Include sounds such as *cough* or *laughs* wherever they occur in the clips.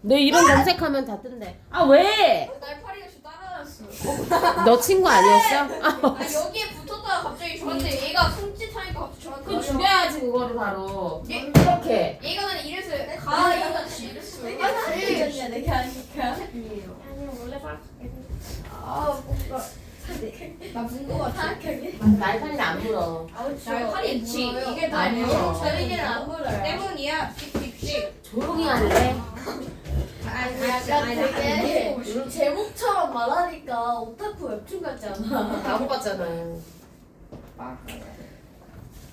내 이름 검색하면 다 뜬대. 아 왜? 날파리가 저 따라다녔어. 너 친구 아니었어? 아, 아 여기에 붙었다가 갑자기 저한테 얘가 손짓하니까 갑자기 저한테 와서 죽여야지 그거를 바로. 예? 이렇게. 얘가 그냥 이래서 가 이러듯이 이랬어. 제일 내가 하니까. 아니 원래 살. 아 뭔가 나문거 같아. 날파리는 안 물어. 날파리 있지. 이게 물어. 저희는 안 물어요. 때문이야. 조용히 할래? 아니 약간 되게 응. 제목처럼 말하니까 오타쿠 웹툰 같지 않아? 다 먹었잖아요.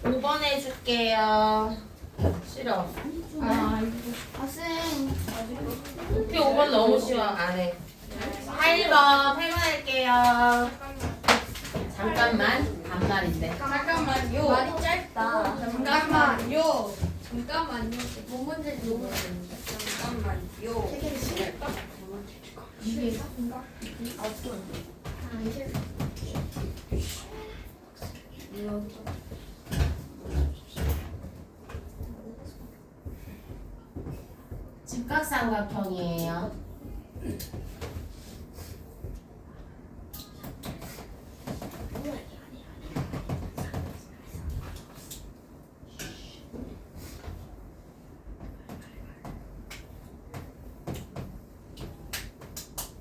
5번 해줄게요. 싫어. 아 아쌤. 높이 5번 너무 쉬워. 안 해. 8번, 8번 할게요. 잠깐만. 반말인데. 잠깐만요. 말이 짧다. 잠깐만요. 잠깐만요. 뭔 문제인지 모르겠는데. 잠깐만요. 직각삼각형이에요.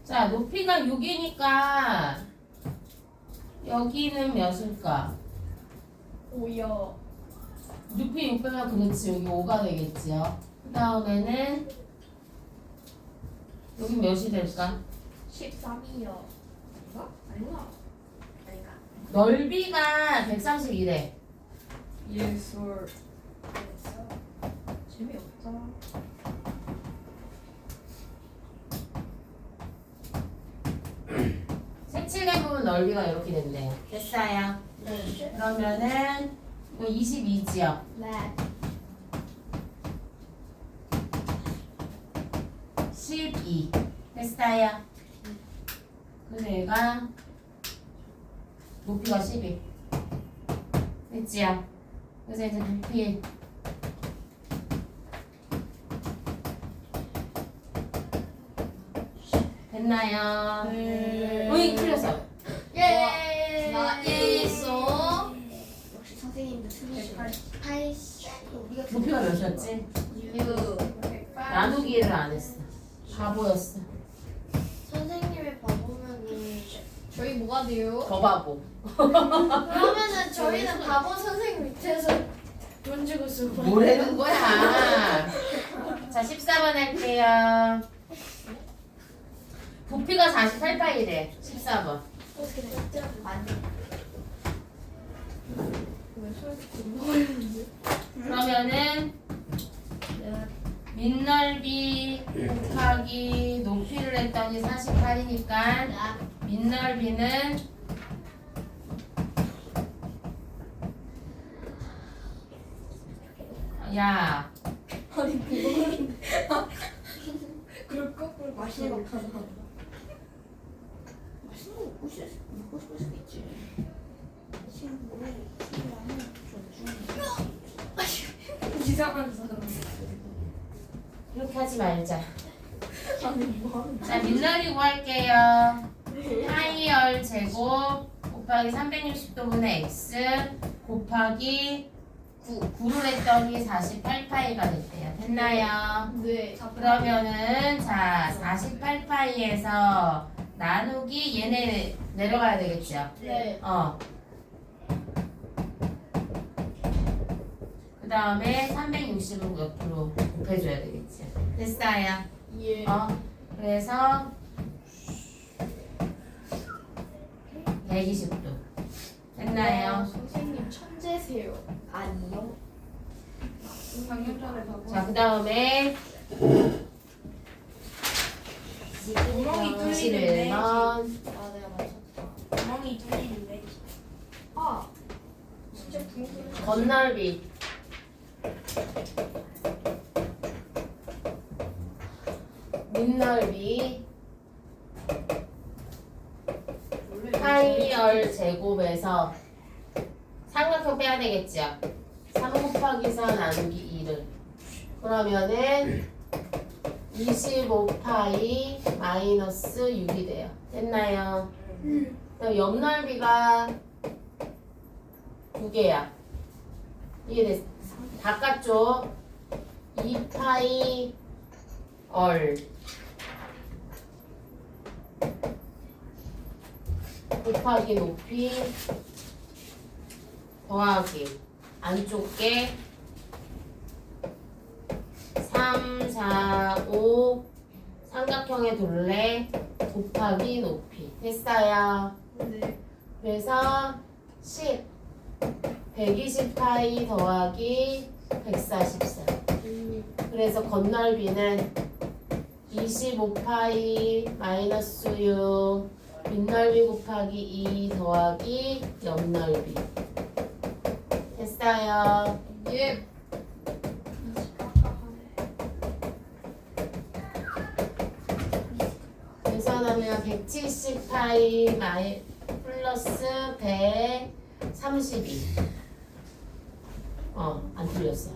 자, 6이니까 여기는 몇일까? 오여. 높이 6 빼면 그렇지 여기 5가 되겠지요. 그 다음에는 여기 몇이 될까? 13이요. 아니야. 아닌가? 넓이가 132래. 예술. 재미없다. 색칠된 부분 넓이가 이렇게 된대요. 됐어요. 네. 그러면은 이거 22지요. 네. 12. 됐어요. 그래서 얘가 높이가 12. 됐지요? 그래서 이제 높이 됐나요? 네. 어이 틀렸어. 예. 나 있어. 역시 선생님도 틀리시네. 80. 우리가 높이가 몇이었지? 나누기를 안 했어. 바보였어. 선생님의 바보면은 저희 뭐가 돼요? 더 바보. 그러면은 저희는 바보 선생님 밑에서 돈 주고 쓰고 뭐라는 거야? 자, 14번 할게요. 부피가 48파이래. 14번. 많이 그러면은 밑넓이 곱하기 높이를 했더니 48이니까 밑넓이는 야, 아니 그거는 *laughs* 그럴 거꾸로 맛있는 거 먹고 싶을 수- 먹고 싶을 수도 있지 이상한 사람. 이렇게 하지 말자. 아니 뭐 자, 밑넓이 구할게요. 파이열 제곱 곱하기 360도분의 x 곱하기 9, 9를 했더니 48파이가 됐대요. 됐나요? 네 그러면은 자 48파이에서 나누기 얘네 내려가야 되겠죠? 네. 어. 그 다음에 360을 옆으로 곱해줘야 되겠지. 됐어요. 예. 어. 그래서 120도. 됐나요? 선생님 천재세요 아니요 방금 전에. 자, 그 다음에 구멍이 뚫리는데. 21번. 아 내가 맞췄다 구멍이 뚫리는데. 아 진짜 건널비. 밑넓이 파이열 제곱에서 삼각형 빼야 되겠죠? 3 곱하기 4 나누기 2를 그러면은 25파이 마이너스 6이 돼요. 됐나요? 그럼 옆 넓이가 두 개야. 이게 됐, 바깥쪽. 2파이 얼. 곱하기 높이 더하기 안쪽 게 3, 4, 5 삼각형의 둘레 곱하기 높이. 됐어요. 네. 그래서 10 120파이 더하기 144 그래서 건널비는 25파이 마이너스 6 윗넓이 곱하기 2 더하기 옆넓이 됐어요. 예. 계산하면 170파이 마이 플러스 132. 어, 안 틀렸어.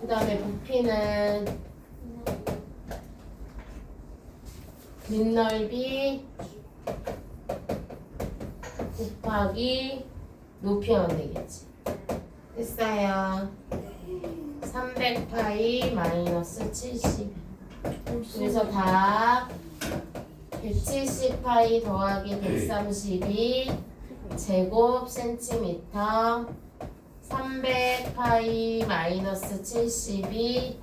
그 다음에 부피는 밑넓이 곱하기 높이 하면 되겠지. 됐어요. 300파이 마이너스 70. 그래서 답 170파이 더하기 132 제곱 센티미터 300파이 마이너스 72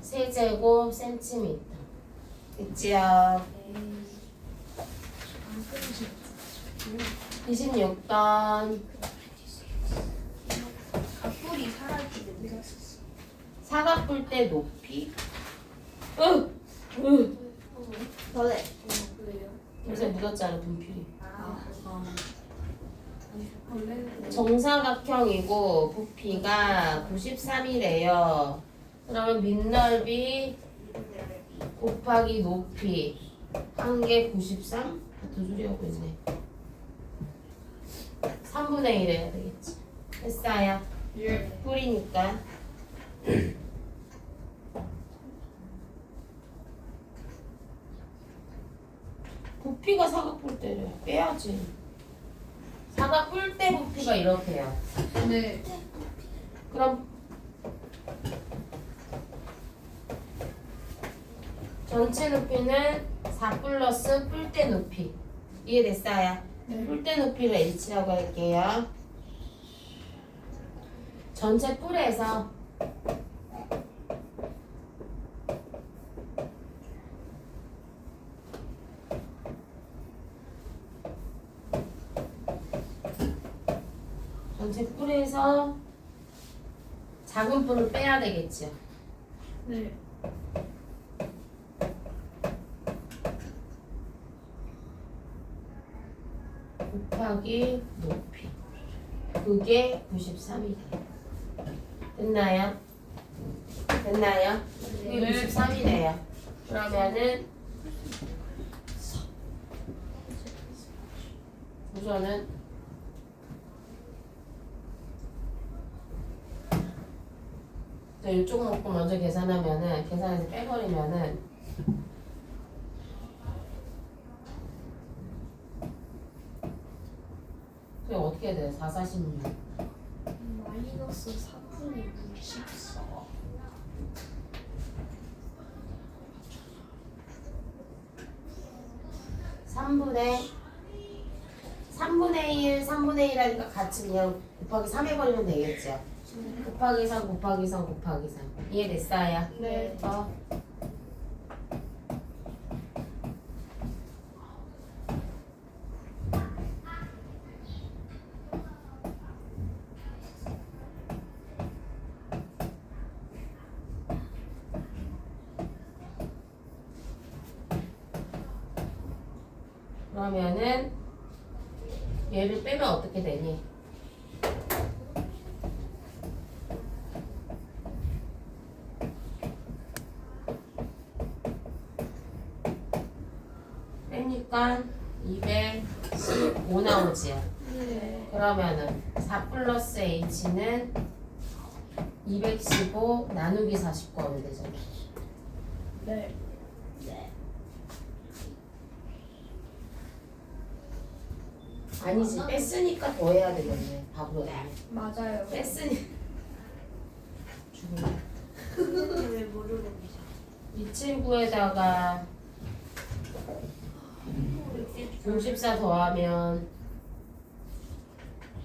세제곱 센티미터 됐지요? 26번 갑불이 사라지는데. 사각 볼때 높이 으! 으! 너네. 요새 묻었잖아 분필이 아. 정사각형이고 부피가 93이래요. 그러면 밑넓이 곱하기 높이 한 개 93? 같은 소리 하고 있네. 3분의 1 해야 되겠지. 됐어요. 예. 뿌리니까. 부피가 사각 볼 때를 빼야지. 사각 볼때 부피가 이렇게요. 네. 그럼 전체 높이는 4 플러스 뿔대 높이 이해됐어요? 뿔대 높이를 h라고 할게요. 전체 뿔에서 전체 뿔에서 작은 뿔을 빼야 되겠죠. 네. 곱하기 높이 그게 93이 돼요 됐나요? 됐나요? 그게 네. 93이래요 그러면은 우선은 이쪽 먹고 먼저 계산하면은 계산해서 빼버리면은 그게 어떻게 돼? 4, 46 마이너스 4분의 64. 3분의 3분의 1, 3분의 1 하니까 같이 그냥 곱하기 3 해버리면 되겠죠. 곱하기 3, 곱하기 3, 곱하기 3. 이해됐어요? 네. 어. 그러면은 얘를 빼면 어떻게 되니? 4 플러스 h는 215 나누기 49 하면 되죠. 네. 네. 아니지 뺐으니까 더해야 되겠네. 바보야. 맞아요. 뺐으니. 죽음. 왜 모르는지 이 친구에다가 아, 64 더하면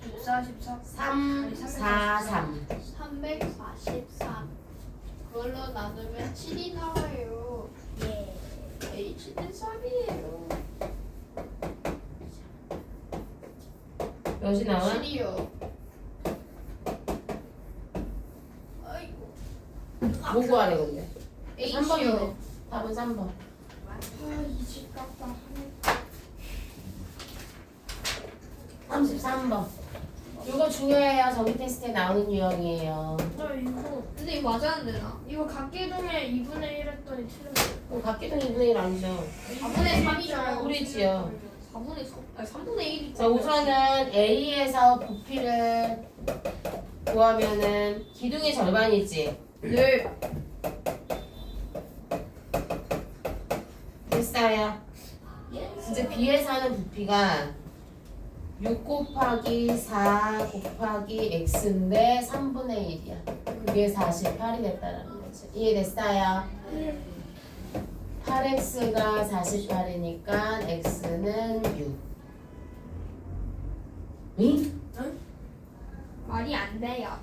144 3, 4, 3 344. 그걸로 나누면 7이 나와요. 예. H는 3이에요. 몇이 나와? 7이요. 아이고. 뭐 구하래 근데? H요. 3번이네 답은 3번 아, 이집 깎다. 33번 이거 중요해요 정기 테스트에 나오는 유형이에요 나 이거 근데 이거 안 되나? 이거 각기동에 2분의 1 했더니 틀렸어 각기동 2분의 1 아니죠? 4분의 3이죠. 우리 지요 4분의 3, 아니 3분의 1이 자 우선은 A에서 부피를 구하면은 기둥의 절반이지 네. 됐어요 이제 B에서 하는 부피가 6 곱하기 4 곱하기 X인데 3분의 1이야 그게 48이 됐다는 거지 이해됐어요? 8X가 48이니까 X는 6 응? 말이 안 돼요.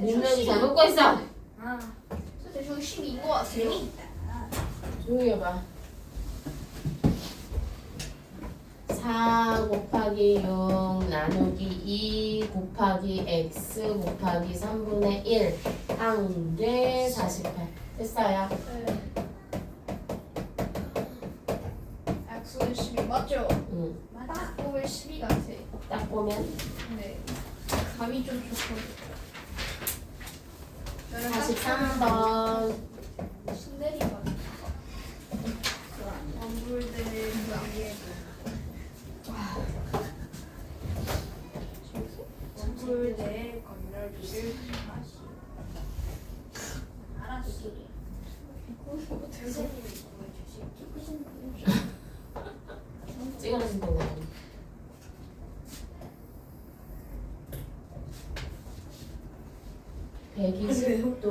윤명이 잘 먹고 있어 아 저기 12인 것 같아요. 조용히 해봐 4 곱하기 6 나누기 2 곱하기 x 곱하기 3분의 1 한개 48 됐어요? X는 12 맞죠? 응. 딱 보면 12 같아. 딱 보면 네. 감이 좀 좋고. 저는 딱 43번 신내리 같아. 엄불들 위에 다시 알았어. 선생님이 보여주실게 찍어주신 거네 (120도)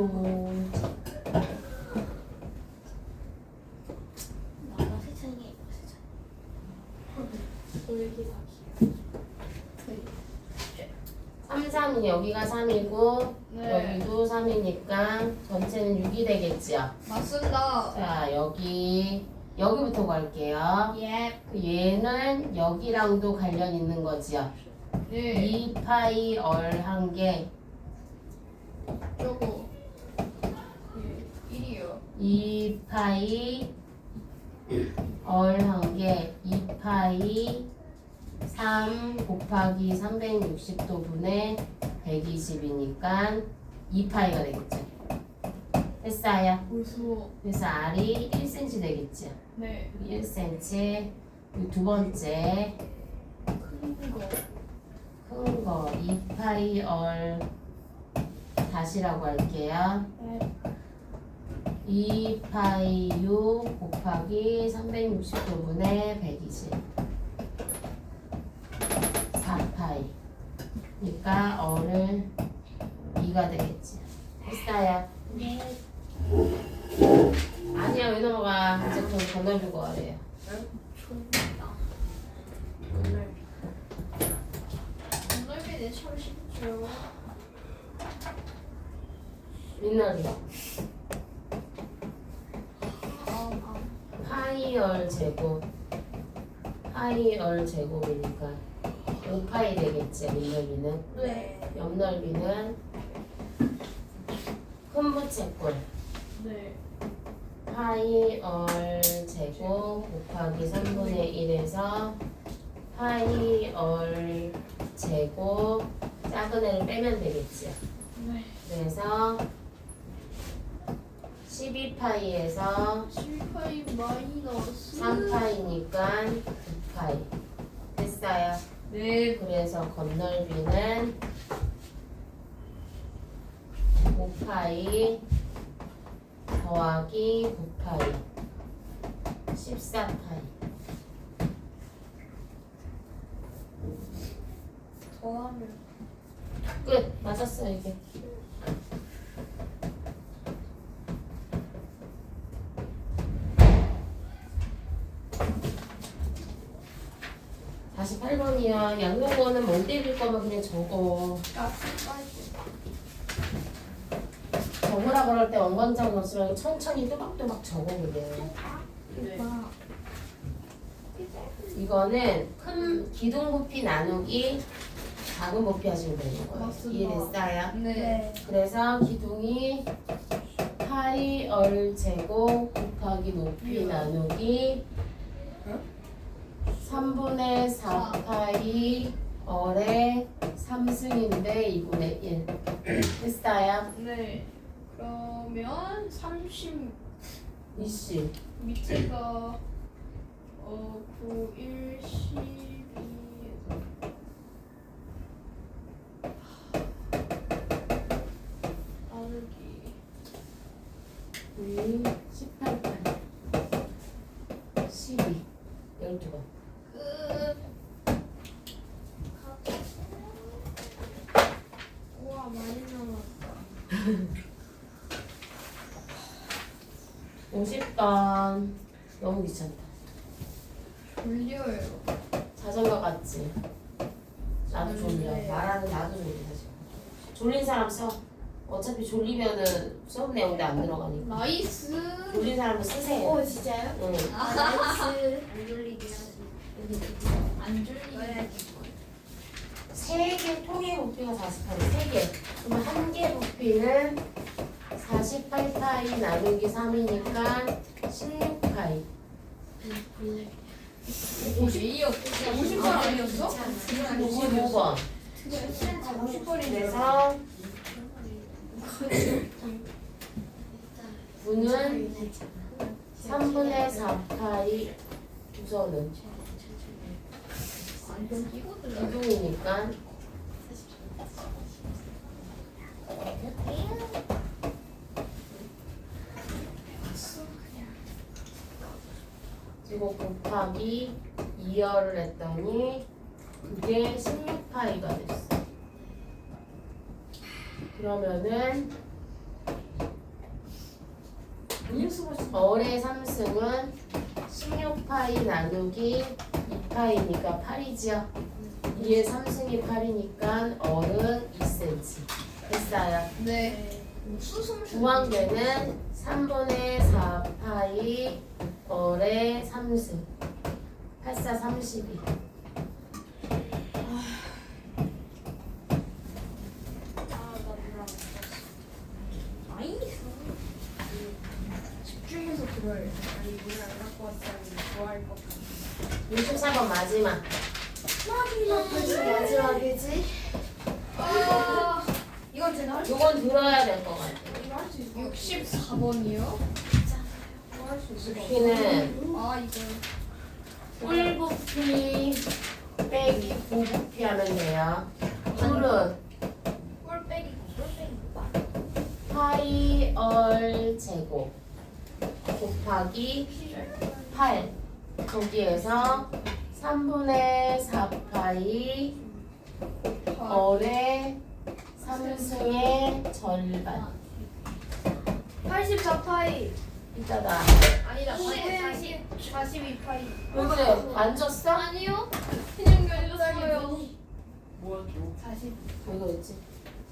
나가 세상에 돌기 3, 3은 여기가 3이고 네. 여기도 3이니까 전체는 6이 되겠지요 맞습니다. 자 여기 여기부터 갈게요 예. 그 얘는 여기랑도 관련 있는 거지요 네. 2파이 얼 한 개 저거. 예. 1이요. 2파이 얼 한 개 2파이 3 곱하기 360도 분의 120이니까 2파이가 되겠죠 됐어요 무서워. 그래서 R이 1cm 되겠죠 네. 1cm 두 번째 큰 거. 큰 거 2파이 얼 다시라고 할게요 네. 2파이 6 곱하기 360도 분의 120 4파이 그러니까 얼을 2가 되겠지. 됐어요. 네. 아니야 왜 넘어가? 이제 더, 더 넓은 거 하래요. 건널비는 참 쉽죠. 민나리. 아, 아. 파이 얼 제곱. 파이 얼 제곱이니까 5파이 되겠지 민넓이는 네. 옆넓이는 큰 부 채꼴 네. 파이 얼 제곱 곱하기 3분의 1에서 파이 얼 제곱 작은 애를 빼면 되겠지 네. 그래서 12파이에서 7파이 마이너스 3파이니까 2파이 됐어요 네, 그래서 건널비는 5파이 더하기 9파이 14파이 좋아하면 끝! 맞았어요 이게 다시 8번이야. 양용어는 멍 때릴 거면 그냥 적어. 적으라 그럴 때 원광장 넣지 말고 천천히 또박또박 적어 그냥 이거는 큰 기둥 부피 나누기 작은 부피 하시면 되는 거예요. 맞습니다. 이해됐어요? 네. 그래서 기둥이 파이 얼 제곱 곱하기 높이 나누기 3분의 4 파이 얼의 3승인데 2분의 1 됐어요? 네. 그러면 30 이씨 밑에가 어 9, 1, 12 나누기 2 18, 8 12 12번 끝. 우와 많이 남았다. 50번 너무 귀찮다 졸려요. 자전거 같지? 나도 졸려. 네. 말하는 나도 지금. 졸린 사람 써. 어차피 졸리면은 수업 내용도 안 들어가니까. 나이스. 졸린 사람은 쓰세요. 오 진짜요? 응. 아 나이스 안 졸리긴 하지 안 졸리게. 세개 통의 부피가 48이 세 개. 그러면 한 개 부피는 48파이 나누기 3이니까 16파이. 52였어. 50번 아니었어? 55번. 50번이 그래서 분은 3분의 4파이 우선은 완전 끼거든. 이동이니까 그리고 곱하기 2열을 했더니 그게 16파이가 됐어. 그러면은 어의 3승은 16파이 나누기 2파이니까 8이지요. 2의 3승이 8이니까 어는 2cm. 됐어요. 네. 수숨 중앙계는 3분의 4 파이 어의 3승. 84 32. 나이스. 집중해서 들어야 돼. 아니 물을 안 갖고 왔으면 좋아할 것 같아. 64번 마지막. 벌써 마지막이지? 아, 이건 제가 할 수. 요건 들어야 될 것 같아. 이거 할 수 있어. 64번이요? 부피는 아 이거. 꿀부피 빼기 부부피 하면 돼요. 꿀은 꼴빼기 꼴빼기. 파이 얼 제곱 곱하기 8 거기에서 3분의 4 파이 얼의 3승의 절반 84 파이 이따다 아니다. 40 42 파이. 왜 그래 만졌어? 아니요. 그냥 열렸어요. 40 왜 그랬지?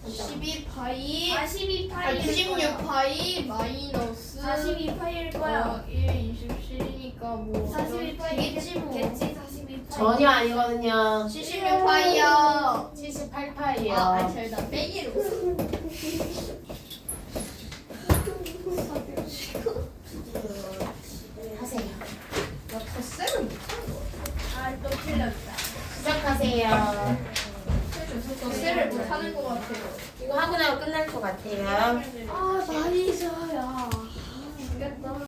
12 파이. 42 파이. 96 파이 마이너스 42 파이일 거야. 어, 1, 27이니까 뭐 42 파이겠지. 뭐 겠지 42 파이. 전혀 아니거든요. 76 파이요. 78 파이요. 아, 아니 절다 빼기로 하세요 나 덧셈을 못하는 거야 아또 틀렸다 시작하세요. 덧셈을 못 하는 거 같아요. 이거 하고 나면 끝날 것 같아요. 아 많이 있어야 죽겠다